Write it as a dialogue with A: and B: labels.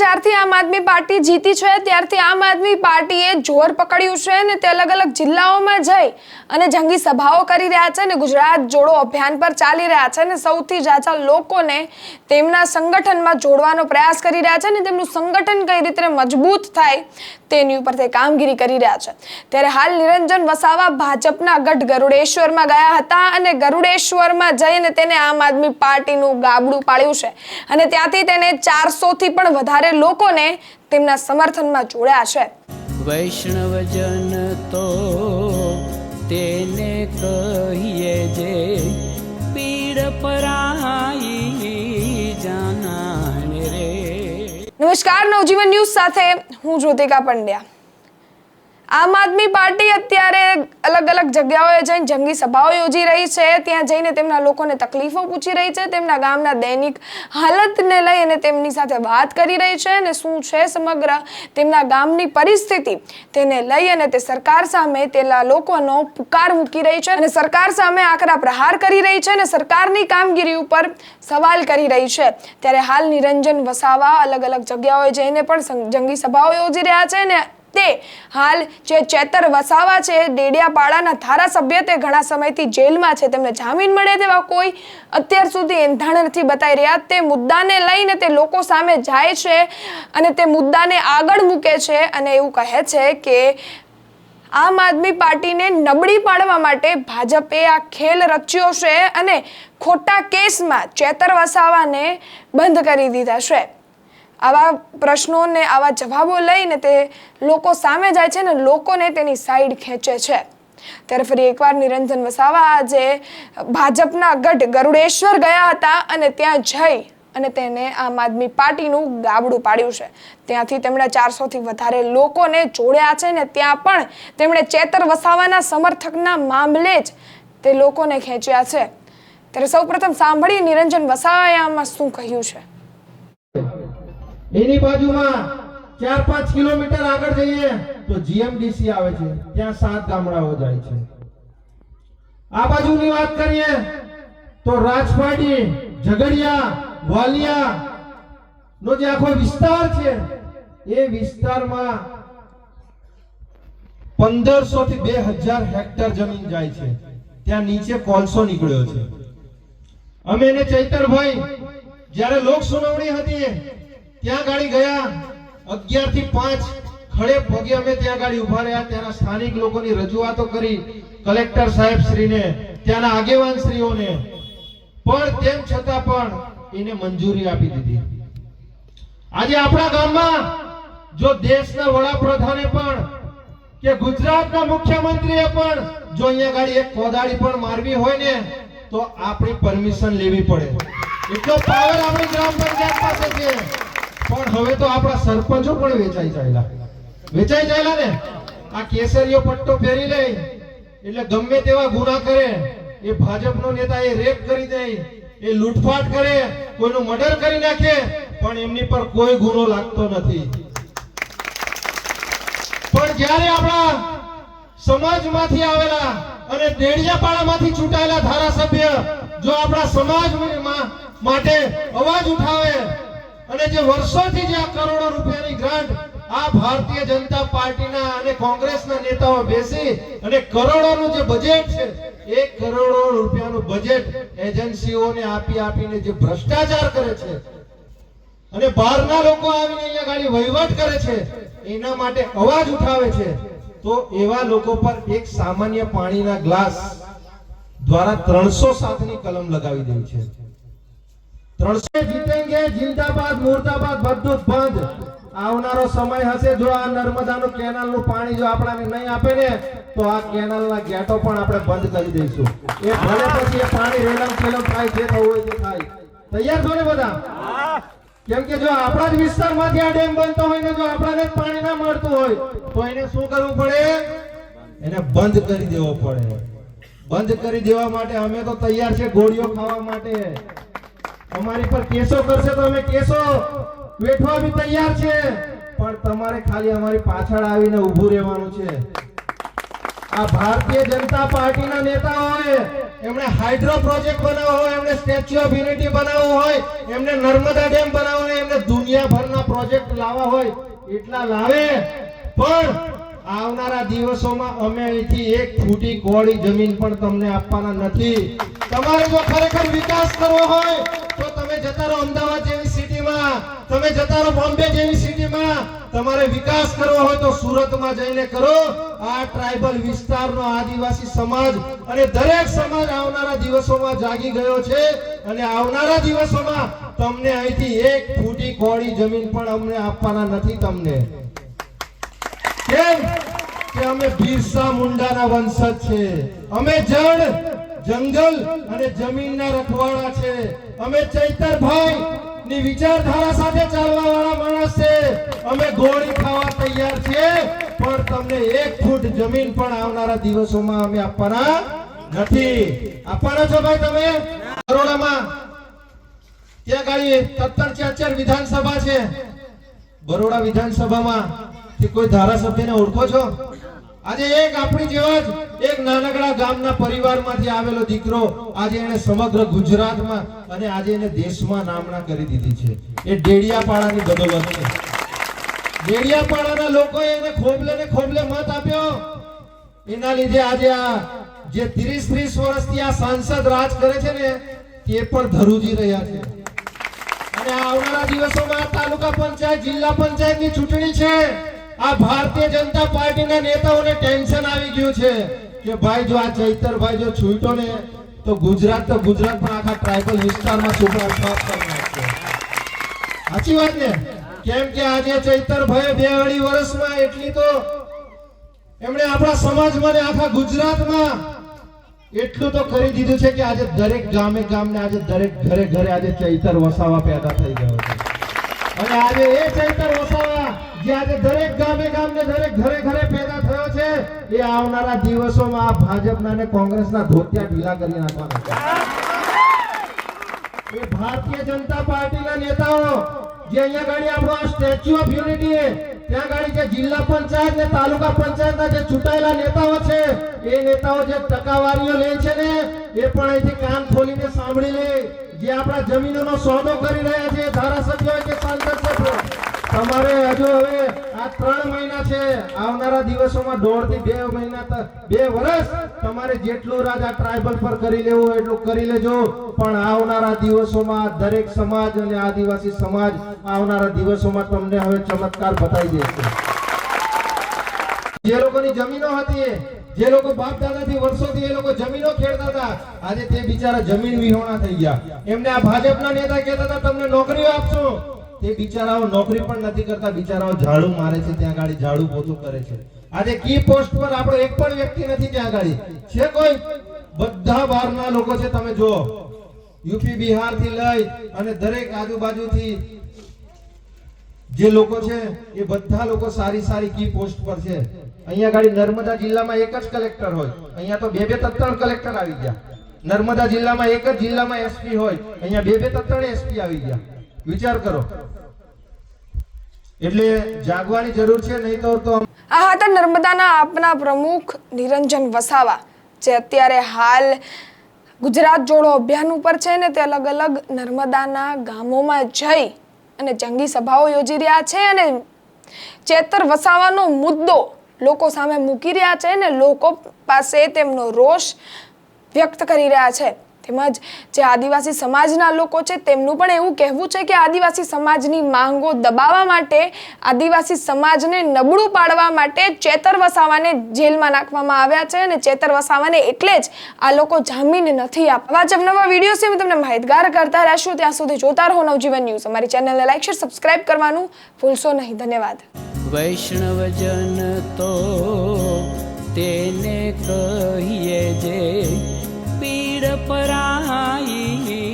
A: જ્યારથી આમ આદમી પાર્ટી જીતી છે, ત્યારથી આમ આદમી પાર્ટીએ જોર પકડ્યું છે અને તે અલગ અલગ જિલ્લાઓમાં જઈ અને જંગી સભાઓ કરી રહ્યા છે અને ગુજરાત જોડો અભિયાન પર ચાલી રહ્યા છે અને સૌથી જાજા લોકોને તેમના સંગઠનમાં જોડવાનો પ્રયાસ કરી રહ્યા છે અને તેમનું સંગઠન કઈ રીતે મજબૂત થાય તેની ઉપર તે કામગીરી કરી રહ્યા છે. ત્યારે હાલ નિરંજન વસાવા ભાજપના ગઢ ગરુડેશ્વરમાં ગયા હતા અને ગરુડેશ્વરમાં જઈને તેને આમ આદમી પાર્ટીનું ગાબડું પાડ્યું છે અને ત્યાંથી તેને ચારસોથી પણ વધારે લોકોને તેમના સમર્થનમાં જોડ્યા છે.
B: વૈષ્ણવજન તો તેને કહીએ જે પીડ પરાઈ જાનાને રે.
A: નમસ્કાર નવજીવન ન્યૂઝ સાથે હું જ્યોતિકા પંડ્યા. આમ આદમી પાર્ટી અત્યારે અલગ અલગ જગ્યાઓએ જઈને જંગી સભાઓ યોજી રહી છે. ત્યાં જઈને તેમના લોકોને તકલીફો પૂછી રહી છે. તેમના ગામના દૈનિક હાલતને લઈ અને તેમની સાથે વાત કરી રહી છે અને શું છે સમગ્ર તેમના ગામની પરિસ્થિતિ તેને લઈ અને તે સરકાર સામે તેના લોકોનો પુકાર મૂકી રહી છે અને સરકાર સામે આકરા પ્રહાર કરી રહી છે અને સરકારની કામગીરી ઉપર સવાલ કરી રહી છે. ત્યારે હાલ નિરંજન વસાવા અલગ અલગ જગ્યાઓએ જઈને પણ જંગી સભાઓ યોજી રહ્યા છે ને તે હાલ જે ચેતર વસાવા છે, ડેડિયાપાડાના ધારાસભ્ય તે ઘણા સમયથી જેલમાં છે. તેમને જામીન મળે તેવા કોઈ અત્યાર સુધી એંધાણ નથી બતાવી રહ્યા. તે મુદ્દાને લઈને તે લોકો સામે જાય છે અને તે મુદ્દાને આગળ મૂકે છે અને એવું કહે છે કે આમ આદમી પાર્ટીને નબળી પાડવા માટે ભાજપે આ ખેલ રચ્યો છે અને ખોટા કેસમાં ચેતર વસાવાને બંધ કરી દીધા છે. આવા પ્રશ્નોને, આવા જવાબો લઈને તે લોકો સામે જાય છે ને લોકોને તેની સાઈડ ખેંચે છે. ત્યારે ફરી એકવાર નિરંજન વસાવા આજે ભાજપના ગઢ ગરુડેશ્વર ગયા હતા અને ત્યાં જઈ અને તેને આમ આદમી પાર્ટીનું ગાબડું પાડ્યું છે. ત્યાંથી તેમણે ચારસોથી વધારે લોકોને જોડ્યા છે ને ત્યાં પણ તેમણે ચેતર વસાવાના સમર્થકના મામલે જ તે લોકોને ખેંચ્યા છે. ત્યારે સૌપ્રથમ સાંભળી નિરંજન વસાવાએ આમાં શું કહ્યું છે?
C: એની બાજુમાં ચાર પાંચ કિલોમીટર આગળ જઈએ તો જીએમડીસી આવે છે. ત્યાં સાત ગામડાઓ જાય છે. આ બાજુની વાત કરીએ તો રાજપાડી ઝઘડિયા, વાલિયા નો જે આખો વિસ્તાર છે, એ વિસ્તારમાં પંદરસો થી બે હજાર હેક્ટર જમીન જાય છે. ત્યાં નીચે કોલસો નીકળ્યો છે. અમે એને ચૈતરભાઈ જ્યારે લોક સુનાવણી હતી ત્યાં ગાડી ગયા. અગિયારથી પાંચ ખડે પગે અમે ત્યાં ગાડી ઊભા રહ્યા. ત્યાંના સ્થાનિક લોકોની રજૂઆતો કરી કલેક્ટર સાહેબ શ્રીને, ત્યાંના આગેવાન શ્રીઓને પણ તેમ છતાં પણ એને મંજૂરી આપી દીધી. આજે આપણા ગામમાં જો દેશના વડાપ્રધાને પણ કે ગુજરાતના મુખ્યમંત્રીએ પણ જો અહીંયા ગાડી એક કોદાળી પણ મારવી હોય ને, તો આપણી પરમિશન લેવી પડે. એટલો પાવર આપણી ગ્રામ પંચાયત પાસે છે. પણ હવે તો આપણા સરપંચો પણ વેચાઈ ચાલ્યા વેચાઈ ચાલ્યા ને? આ કેસરીયો પટ્ટો ફેરી લે. એટલે ગમે તેવા ગુના કરે. એ ભાજપનો નેતા એ રેપ કરી દે. એ લૂંટફાટ કરે. કોઈનું મર્ડર કરી નાખે. પણ એમની પર કોઈ ગુનો લાગતો નથી. પણ જ્યારે આપણા સમાજમાંથી આવેલા અને દેડિયાપાડામાંથી ચૂંટાયેલા ધારાસભ્ય જો આપણા સમાજ માટે અવાજ ઉઠાવે અને જે વર્ષોથી જે આ કરોડો રૂપિયાની ગ્રાન્ટ આ ભારતીય જનતા પાર્ટીના અને કોંગ્રેસના નેતાઓ બેસી અને કરોડોનું જે બજેટ છે, એક કરોડો રૂપિયાનું બજેટ એજન્સીઓને આપી આપીને જે ભ્રષ્ટાચાર કરે છે, અને બહારના લોકો આવીને અહીંયા ગાડી વહીવટ કરે છે, એના માટે અવાજ ઉઠાવે છે, તો એવા લોકો પર એક સામાન્ય પાણીના ગ્લાસ દ્વારા ત્રણસો સાથની કલમ લગાવી દે છે. ત્રણસો જીતેંગે, જિંદાબાદ, મુર્દાબાદ, બધું જ બંધ. આવનારો સમય હશે જો આ નર્મદાનું કેનાલનું પાણી જો આપણાને નહીં આપે ને, તો આ કેનાલના ગેટો પણ આપણે બંધ કરી દઈશું. એ ભલે પછી એ પાણી રેલમ ખેલમ થાય, જે થવું હોય તે થાય. તૈયાર છો ને બધા? કેમ કે જો આપણા જ વિસ્તારમાંથી આ ડેમ બનતો હોય ને, જો આપણાને પાણી ના મળતું હોય, તો એને શું કરવું પડે? એને બંધ કરી દેવો પડે. બંધ કરી દેવા માટે અમે તો તૈયાર છે ગોળીઓ ખાવા માટે. અમારી પર કેસો કરશે તો અમે કેસો વેઠવા બી તૈયાર છે. પણ તમારે ખાલી અમારી પાછળ આવીને ઊભું રહેવાનું છે. આ ભારતીય જનતા પાર્ટીના નેતાઓએ એમણે હાઇડ્રો પ્રોજેક્ટ બનાવવો હોય, એમણે સ્ટેચ્યુ ઓફ યુનિટી બનાવવું હોય એમને નર્મદા ડેમ બનાવવો હોય એમને દુનિયાભરના પ્રોજેક્ટ લાવવા હોય, એટલા લાવે. પણ આવનારા દિવસોમાં અમે અહીંથી એક ફૂટી કોળી જમીન પણ તમને આપવાના નથી. તમારે જો ખરેખર વિકાસ કરવો હોય, તો તમે જતા રહો અમદાવાદ જેવી સિટીમાં. તમે જતા રહો બોમ્બે જેવી સિટીમાં. તમારે વિકાસ કરવો હોય તો સુરતમાં જઈને કરો. આ ટ્રાઇબલ વિસ્તારનો આદિવાસી સમાજ અને દરેક સમાજ આવનારા દિવસોમાં જાગી ગયો છે. અને આવનારા દિવસોમાં તમને અહીંથી એક ફૂટી કોળી જમીન પણ અમને આપવાના નથી તમને. કેમ? કે અમે બિરસા મુંડાના વંશજ છે. અમે જળ જંગલ અને જમીનના રખવાડા છે. અમે ચૈતરભાઈ ની વિચારધારા સાથે ચાલવા વાળા માણસ છે. અમે ગોળી ખાવા તૈયાર છીએ, પણ તમને એક ફૂટ જમીન પણ આવનારા દિવસોમાં અમે આપવાના નથી. આપવાના છો ભાઈ તમે? બરોડામાં. ત્યાં ગાડી તત્તર ચાચર વિધાનસભા છે. બરોડા વિધાનસભામાં. કોઈ ધારાસભ્યને ઓળખો છો? આજે એક આપણી જેવા જ એક નાનકડા ગામના પરિવારમાંથી આવેલો દીકરો આજે એને સમગ્ર ગુજરાતમાં અને આજે એને દેશમાં નામના કરી દીધી છે. એ ડેડિયાપાડાની બદોલત છે. ડેડિયાપાડાના લોકોએ એને ખોબલે ને ખોબલે મત આપ્યો. એના લીધે આજે આ જે 30 30 વર્ષથી આ સાંસદ રાજ કરે છે ને, તે પણ ધરુજી રહ્યા છે. અને આવનારા દિવસોમાં તાલુકા પંચાયત, જિલ્લા પંચાયતની ચૂંટણી છે. આ ભારતીય જનતા પાર્ટીના નેતાઓને ટેન્શન આવી ગયું છે કે ભાઈ જો આ ચૈતરભાઈ જો છૂટો ને, તો ગુજરાત તો ગુજરાત પણ આખા ટ્રાઇબલ વિસ્તારમાં નાખશે. સાચી વાત ને? કેમ કે આજે ચૈતરભાઈ બે અઢી વર્ષમાં એટલી તો એમણે આપણા સમાજમાં ને આખા ગુજરાતમાં એટલું તો કરી દીધું છે કે આજે દરેક ગામે ગામને આજે દરેક ઘરે ઘરે આજે ચૈતર વસાવા પેદા થઈ ગયો છે. અને આજે એ ચૈતર વસાવા જે દરેક ગામે ગામને દરેક ઘરે ઘરે પેદા થયો છે, એ આવનારા દિવસોમાં આ ભાજપના અને કોંગ્રેસના ધોતિયા ઢીલા કરી નાખવાના એ ભારતીય જનતા પાર્ટીના નેતાઓ, જે અહીંયા ગાડી આપણો આ સ્ટેચ્યુ ઓફ યુનિટી ત્યાં ગાડી જે જિલ્લા પંચાયત ને તાલુકા પંચાયતના જે ચૂંટાયેલા નેતાઓ છે, એ નેતાઓ જે ટકાવારીઓ લે છે ને, એ પણ અહીંથી કાન ખોલીને સાંભળી લે. જે આપણા જમીનોનો સોદો કરી રહ્યા છે ધારાસભ્યો કે સાંસદ સભ્યો તમારે હજુ હવે આ ત્રણ મહિના છે. આવનારા દિવસોમાં દોઢ બે મહિના બે વર્ષ તમારે જેટલું રાજ આ ટ્રાઇબલ પર કરી લેવું એટલું કરી લેજો. પણ આવનારા દિવસોમાં દરેક સમાજ અને આદિવાસી સમાજ આવનારા દિવસોમાં તમને હવે ચમત્કાર બતાવી દેશે. જે લોકોની જમીનો હતી જે લોકો બાપ દાદાથી વર્ષોથી એ લોકો જમીનો ખેડતા હતા, આજે તે બિચારા જમીન વિહોણા થઈ ગયા. એમને આ ભાજપના નેતા કહેતા હતા, તમને નોકરીઓ આપશો. તે બિચારાઓ નોકરી પણ નથી કરતા, બિચારાઓ ઝાડુ મારે છે ત્યાં ગાડી, ઝાડુ પોતું કરે છે. આજે કી પોસ્ટ પર આપણો એક પણ વ્યક્તિ નથી ત્યાં ગાડી. છે કોઈ? બધા બહારના લોકો છે, તમે જુઓ. યુપી બિહારથી લઈ અને દરેક આજુબાજુથી જે લોકો છે, એ બધા લોકો સારી સારી કી પોસ્ટ પર છે. અહીંયા ગાડી નર્મદા જિલ્લામાં એક જ કલેક્ટર હોય. અહીંયા તો બે બે ત્રણ કલેક્ટર આવી ગયા. નર્મદા જિલ્લામાં એક જ જિલ્લામાં એસપી હોય. અહીંયા બે બે ત્રણ એસપી આવી ગયા. વિચાર કરો. એટલે જાગવાની જરૂર છે, નહીં તો તો
A: આ હતા નર્મદાના આપના પ્રમુખ નિરંજન વસાવા, જે અત્યારે હાલ ગુજરાત જોડો અભિયાન ઉપર છે ને તે અલગ અલગ નર્મદાના ગામોમાં જઈ અને જંગી સભાઓ યોજી રહ્યા છે અને ચેતર વસાવાનો મુદ્દો લોકો સામે મૂકી રહ્યા છે ને લોકો પાસે તેમનો રોષ વ્યક્ત કરી રહ્યા છે. તેમજ જે આદિવાસી સમાજના લોકો છે, તેમનું પણ એવું કહેવું છે કે આદિવાસી સમાજની માંગો દબાવવા માટે, આદિવાસી સમાજને નબળું પાડવા માટે ચેતર વસાવાને જેલમાં નાખવામાં આવ્યા છે અને ચેતર વસાવાને એટલે જ આ લોકો જામીન નથી આપવા. જ નવા વીડિયો છે હું તમને માહિતગાર કરતા રહેશું. ત્યાં સુધી જોતા રહો નવજીવન ન્યૂઝ. અમારી ચેનલને લાઈક શેર સબસ્ક્રાઇબ કરવાનું ભૂલશો નહીં. ધન્યવાદ.
B: વૈષ્ણવજન તો તેને કર પીડ પરાઈ.